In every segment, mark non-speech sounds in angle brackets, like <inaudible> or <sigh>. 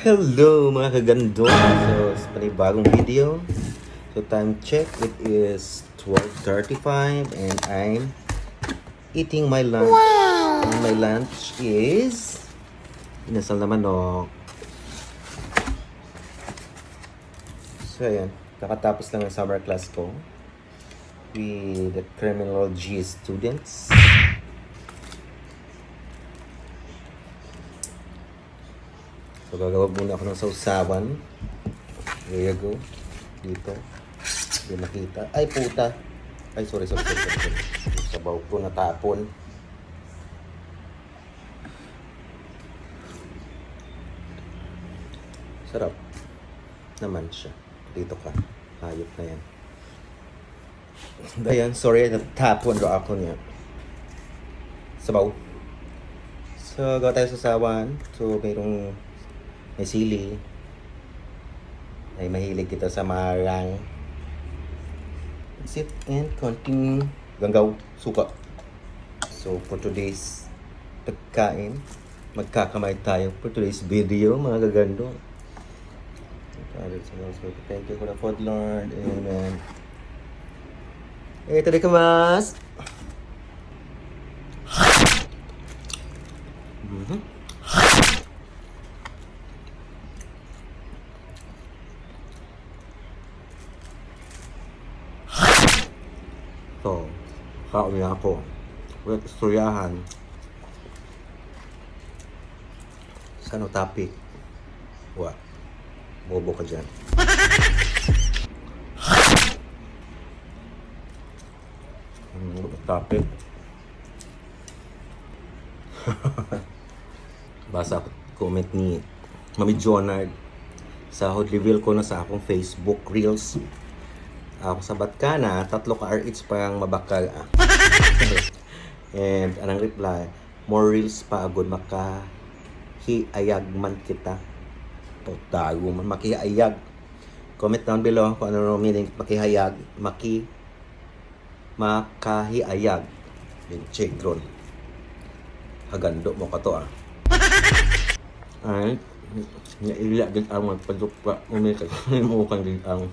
Hello mga kagando! So, sa panibagong video. So, time check. It is 12.35 and I'm eating my lunch. And my lunch is inasal na manok. So, ayan. Nakatapos lang ang summer class ko with the criminology students. So, gagawa muna ako ng sausawan. There you go. Dito. Hindi nakita. Ay, puta. Ay, sorry, sorry, sorry, sorry. Sabaw ko natapon. Sarap. Naman siya. Dito ka. Hayop na yan. <laughs> Ayan, sorry, natapon ro ako niya. Sabaw. So, gawa tayo sa sawan. So, mayroong may sili. Ay mahilig kita sa marang. It. And konting ganggaw, suka. So, for today's pagkain, magkakamay tayo for today's video, mga gagando. Thank you for the food, Lord. Amen. Eh, tadi kemas. Mhm. So, kauwi ako. With istoryahan. Sa ano topic? What? Bobo ka dyan. Hmm, topic. <laughs> Basa comment ni Mami Jonard sa hot reveal ko na sa akong Facebook Reels. Ako sa Batkana, tatlo ka RH pang mabakal. ah. <laughs> And anang reply, more reels pa agad maka hiayag man kita. O tago man makiayag. Comment down below kung ano ang meaning makihayag, maki makahiayag. Yung check drone. Hagando mo ka to ah. <laughs> Ay, naila din ang magpadukpa. Umikay mo kang din ang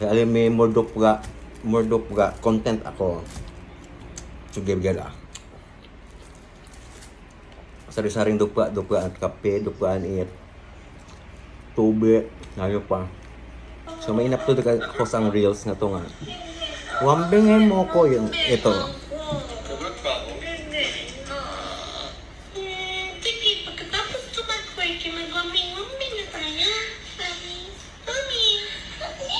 kaya alam may mordok ga mordok ga content ako sige bigyan ah sari-saring dukwa dukwa at kape dukwa it tubig ngayon pa. So may inapload ako sa reels na to nga. Wambingin mo ko yun ito Hmm, sige, pagkatapos ko mag-work, mag-wambing-wambing na tayo. Mami, mami, mami.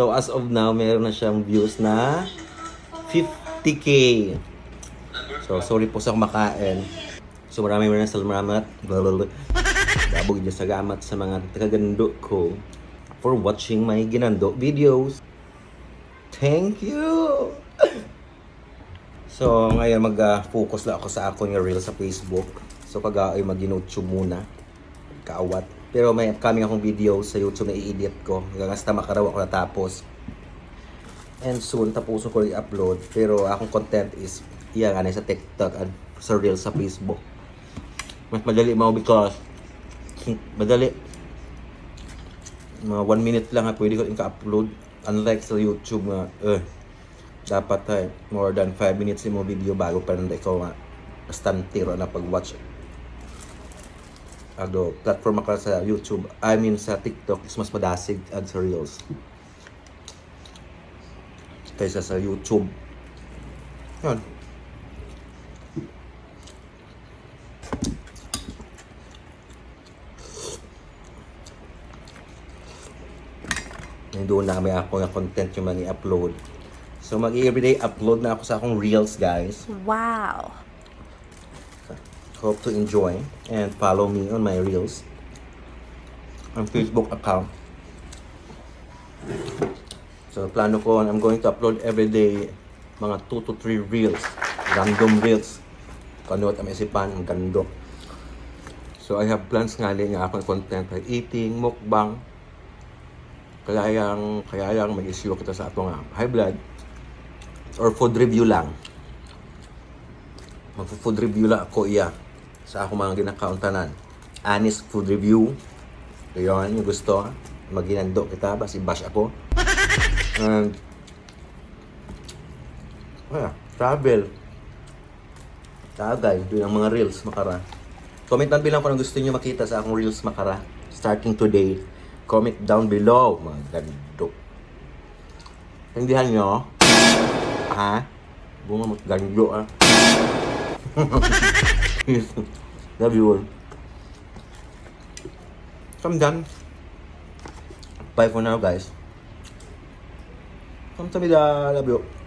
So as of now, meron na siyang views na 50k. So sorry po sa kumakain. So maraming maraming salamat. Blablabla. <laughs> Babog niyo sa mga tagagando ko for watching my ginando videos. Thank you! <laughs> So ngayon mag-focus lang ako sa akong yung reel sa Facebook. So pag ay mag-YouTube muna. Kaawat. Pero may upcoming akong video sa YouTube na i-edit ko. Hanggang hasta makaraw ako natapos. And soon, tapusin ko i-upload. Pero akong content is, iya nga sa TikTok at sa Reels sa Facebook. Mas madali mo because, madali. Mga one minute lang ha, pwede ko i-upload. Unlike sa YouTube nga, eh, dapat ay more than 5 minutes yung mga video bago pa nanda ikaw nga bastante ro na pag-watch ano, platform ka sa YouTube, I mean sa TikTok, is mas madasig ad sa Reels. Kaysa sa YouTube. Yung doon na may ako nga content yung mga i-upload. So mag-everyday upload na ako sa akong Reels guys. Wow. Hope to enjoy and follow me on my reels on Facebook account. So plano ko I'm going to upload every day mga 2 to 3 reels, random reels. Kung ano at ang isipan, ang gando. So I have plans nga din nga akong content like eating, mukbang. Kaya yang, kaya may issue kita sa atong ah, high blood. Or food review lang. Mag-food review lang ako iya sa ako mga ginakauntanan. Honest food review. Yun, yung gusto. Maginando kita, basi bash ako. <laughs> And, wala, travel. Tagay, doon ang mga reels makara. Comment down below kung gusto niyo makita sa akong reels makara. Starting today. Comment down below, mga gando. Tindihan nyo? Ha? Bumamot gando ah. <laughs> <laughs> Love you all. I'm done. Bye for now guys. Kamsahamnida. Love you.